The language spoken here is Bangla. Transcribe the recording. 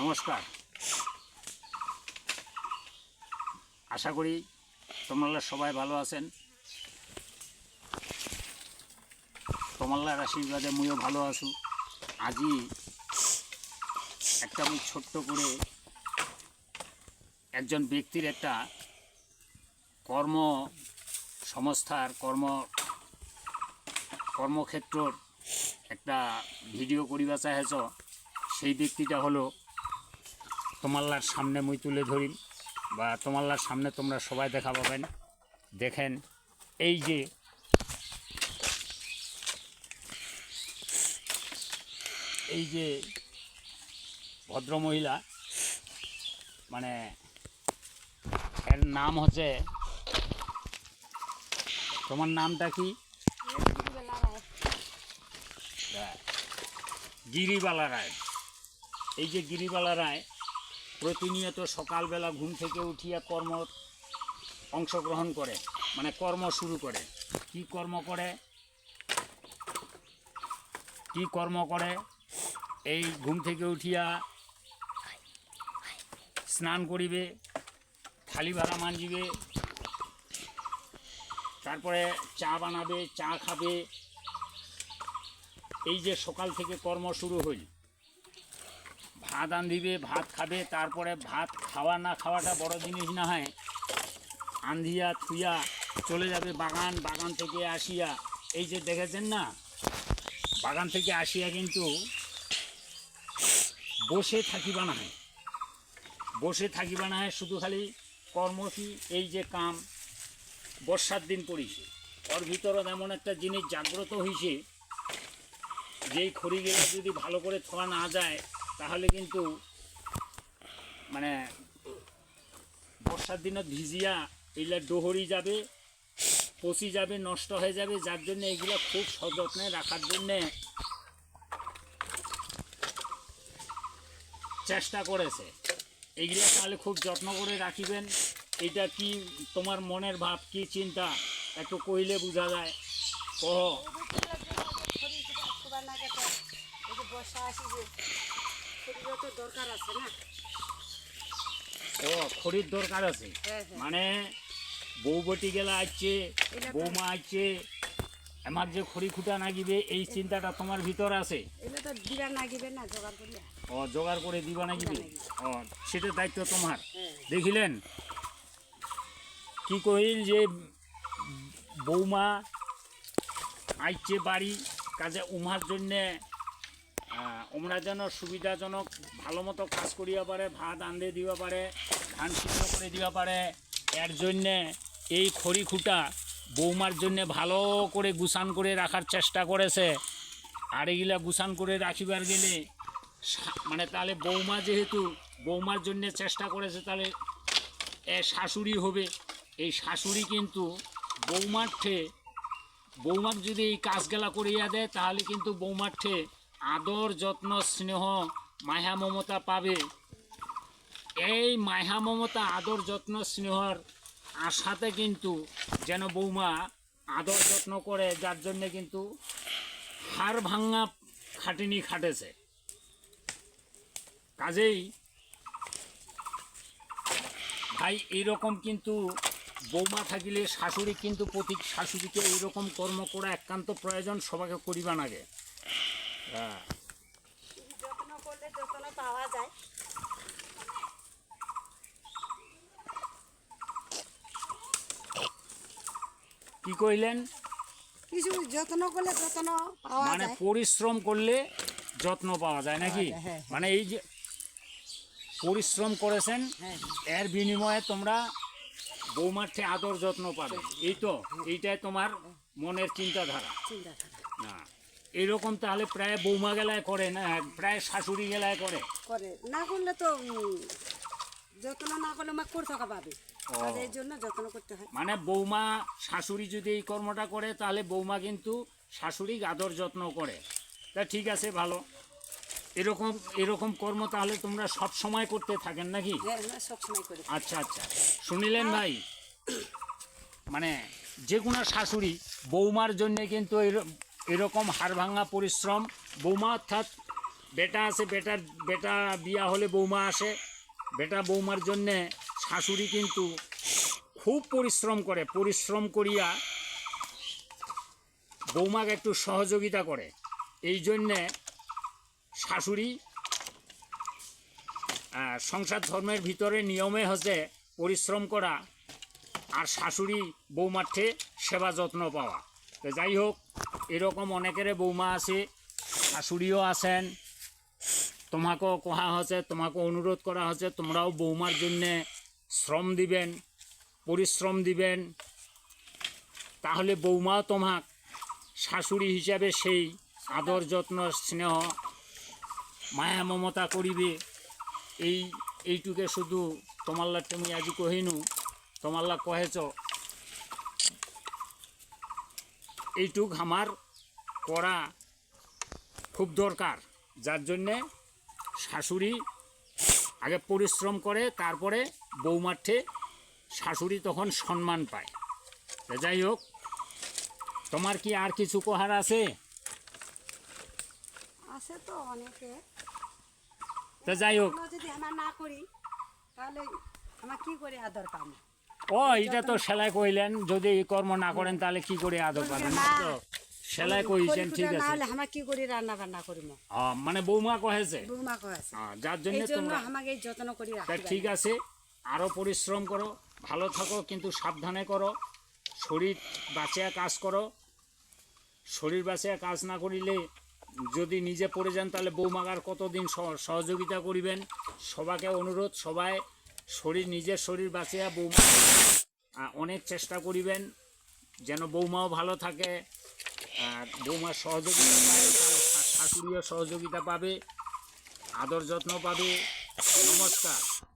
নমস্কার। আশা করি তোমরা সবাই ভালো আছেন। তোমাল্লার আশীর্বাদে মুইও ভালো আছু। আজি একটা আমি ছোট্ট করে একজন ব্যক্তির একটা কর্ম সংস্থার কর্ম কর্মক্ষেত্রর একটা ভিডিও করিবা চাহেছ, সেই ব্যক্তিটা হলো তোমাল্লার সামনে মুই তুলে ধরিম বা তোমাল্লার সামনে তোমরা সবাই দেখা পাবেন। দেখেন, এই যে এই যে ভদ্রমহিলা মানে এর নাম হচ্ছে, তোমার নামটা কি? গিরিবালা রায়। এই যে গিরিবালা রায় প্রতিনিয়ত সকালবেলা ঘুম থেকে উঠিয়া কর্ম অংশগ্রহণ করে মানে কর্ম শুরু করে। কি কর্ম করে? কি কর্ম করে? এই ঘুম থেকে উঠিয়া স্নান করিবে, থালি ভাড়া মানজিবে তারপরে চা বানাবে, চা খাবে। এই যে সকাল থেকে কর্ম শুরু হইল ভাত দিবে, ভাত খাবে, তারপরে ভাত খাওয়া না খাওয়াটা বড় জিনিস না হয়। আন্ধিয়া থুইয়া চলে যাবে বাগান বাগান থেকে আসিয়া। এই যে দেখেছেন না? বাগান থেকে আসিয়া কিন্তু বসে থাকিবা না হয়। বসে থাকিবা না হয় শুধু খালি কর্ম কি এই যে কাম, বর্ষার দিন পড়িছে। ওর ভিতরত এমন একটা জিনিস জাগ্রত হয়েছে যেই খড়িগুলো যদি ভালো করে থোয়া না যায় তাহলে কিন্তু মানে বর্ষার দিনত ভিজিয়া এগুলা ডোহরি যাবে, পচি যাবে, নষ্ট হয়ে যাবে, যার জন্য এগুলো খুব সযত্নে রাখার জন্যে চেষ্টা করেছে। এইগুলো তাহলে খুব যত্ন করে রাখিবেন। এটা কি তোমার মনের ভাব, কি চিন্তা? একটু কইলে বোঝা যায়। কহ। তো দরকার আছে না? ও খড়ির দরকার আছে। হ্যাঁ হ্যাঁ। মানে বউবটি গেলা আসছে বৌমা আসছে আমার যে খড়ি খুঁটা নাগিবে এই চিন্তাটা তোমার ভিতর আছে? ও জোগাড় করে দিবা নাগিবে? ও সেটা দায়িত্ব তোমার। হ্যাঁ। দেখিলেন? কি কহিল যে বৌমা আইছে বাড়ি কাজে উমার জন্যে ওমরা যেন সুবিধাজনক, ভালো মতো কাজ করিয়া পারে, ভাত আন্দে দিবা পারে, ধান সিদ্ধ করে দিবা পারে, এর জন্যে এই খড়ি খুঁটা বৌমার জন্যে ভালো করে গুছান করে রাখার চেষ্টা করেছে। আর এগুলা গুছান করে রাখিবার গেলে মানে তাহলে বৌমা যেহেতু বৌমার জন্য চেষ্টা করেছে, তাহলে এ শাশুড়ি হবে। এই শাশুড়ি কিন্তু বৌমার ঠে বৌমাক যদি এই কাজগুলা করিয়া দেয়, তাহলে কিন্তু বৌমার ঠে আদর, যত্ন, স্নেহ, মায়া, মমতা পাবে। এই মায়া, মমতা, আদর, যত্ন, স্নেহর আশাতে কিন্তু যেন বৌমা আদর, যত্ন করে, যার জন্যে কিন্তু হাড় ভাঙা খাটিনি খাটেছে। কাজেই ভাই এইরকম কিন্তু বৌমা থাকিলে শাশুড়ি কিন্তু প্রতি শাশুড়িকে এইরকম কর্ম করা একান্ত প্রয়োজন, সবাইকে করিবা নাগে যত্ন করলে যত্ন পাওয়া যায় কি কইলেন? কিছু যত্ন করলে যত্ন পাওয়া মানে পরিশ্রম করলে যত্ন পাওয়া যায় নাকি? যায়, হ্যাঁ, মানে এই যে পরিশ্রম করেছেন হ্যাঁ এর বিনিময়ে তোমরা বৌমাঠে আদর যত্ন পাবে। এই তো এইটাই তোমার মনের চিন্তাধারা। না। এরকম তাহলে প্রায় বৌমা গেলায় করে না প্রায় শাশুড়ি গেলায় করে? করে। না করলে তো যত্ন না করলে মা করে থাকা পাবে। কাজের জন্য যত্ন করতে হয়। মানে বৌমা শাশুড়ি যদি এই কর্মটা করে তাহলে বৌমা কিন্তু শাশুড়ি আদর যত্ন করে। তা ঠিক আছে ভালো। এরকম এরকম কর্ম তাহলে তোমরা সব সময় করতে থাকেন নাকি? হ্যাঁ আচ্ছা আচ্ছা। শুনিলেন ভাই? মানে যে কোনো শাশুড়ি বৌমার জন্য কিন্তু এরকম হাড় ভাঙা পরিশ্রম। বৌমা, অর্থাৎ বেটা আছে বেটার বেটা বিয়া হলে বৌমা আসে। বেটা বৌমার জন্যে শাশুড়ি কিন্তু খুব পরিশ্রম করে। পরিশ্রম করিয়া বৌমাকে একটু সহযোগিতা করে। এই জন্যে শাশুড়ি সংসার ধর্মের ভিতরে নিয়মে হচ্ছে পরিশ্রম করা আর শাশুড়ি বৌমাঠে সেবা যত্ন পাওয়া। তো যাই হোক, এরকম অনেকের বৌমা আছে, শাশুড়িও আছেন। তোমাকেও কোহা হচ্ছে তোমাকে অনুরোধ করা হচ্ছে, তোমরাও বৌমার জন্যে শ্রম দিবেন, পরিশ্রম দিবেন। তাহলে বৌমাও তোমাক শাশুড়ি হিসাবে সেই আদর যত্ন, স্নেহ, মায়া, মমতা করিবে। এই, এইটুকে শুধু তোমাল্লা তুমি আজি কহিনু। তোমাল্লা কহেছ। এইটুক আমার করা খুব দরকার। যার জন্যে শাশুড়ি আগে পরিশ্রম করে তারপরে বৌমাঠে শাশুড়ি তখন সম্মান পায়। তো যাই হোক তোমার কি আর কিছু কহার আছে? আছে তো অনেকে। তো যাই হোক। যদি আমরা না করি তাহলে আমার কি করে আদর পাবো? ও এটা তো সেলাই কইলেন যদি কর্ম না করেন তাহলে কি করে আদর পাবেন তো সেলাই কইছেন ঠিক আছে। হলে আমরা কি করে রান্না বান্না করিম? আ, মানে বৌমা কহেছে? বৌমা আ, যার জন্য তোমরা আমাকে যত্ন করি ঠিক আছে আরও পরিশ্রম করো ভালো থাকো কিন্তু সাবধানে করো শরীর বাঁচিয়া কাজ করো। শরীর বাঁচিয়া কাজ না করিলে যদি নিজে পড়ে যান তাহলে বৌমাগার কতদিন সহ- সহযোগিতা করিবেন? সবাকে অনুরোধ সবাই শরীর, নিজের শরীর বাঁচিয়া বৌমা অনেক চেষ্টা করিবেন যেন বৌমাও ভালো থাকে। বৌমার সহযোগিতা পায় শাশুড়িও সহযোগিতা পাবে, আদর যত্ন পাবে। নমস্কার।